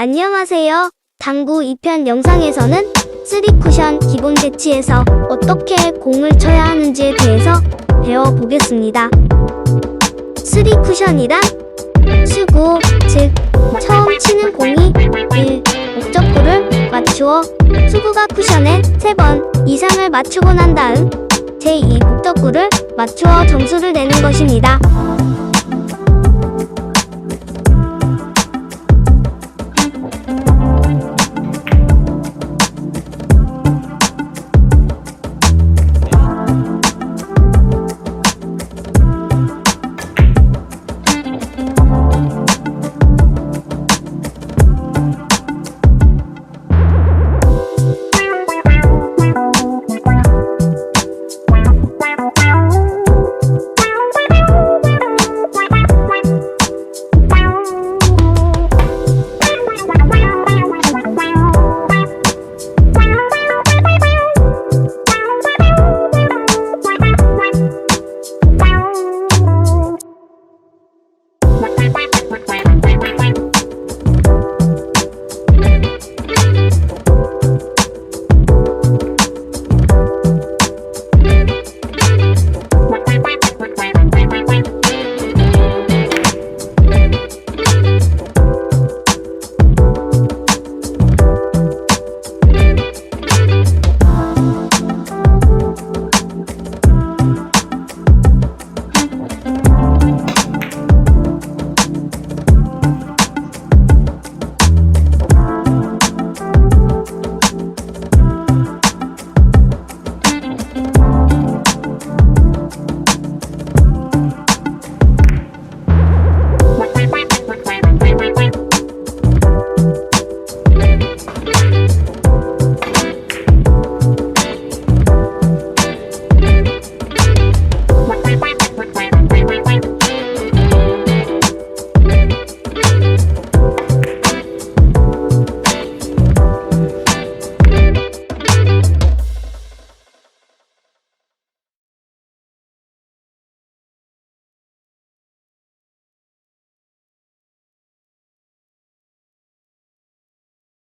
안녕하세요. 당구 2편 영상에서는 3쿠션 기본 배치에서 어떻게 공을 쳐야 하는지에 대해서 배워보겠습니다. 3쿠션이란 수구, 즉 처음 치는 공이 1. 목적구를 맞추어 수구가 쿠션에 3번 이상을 맞추고 난 다음 제2 목적구를 맞추어 점수를 내는 것입니다.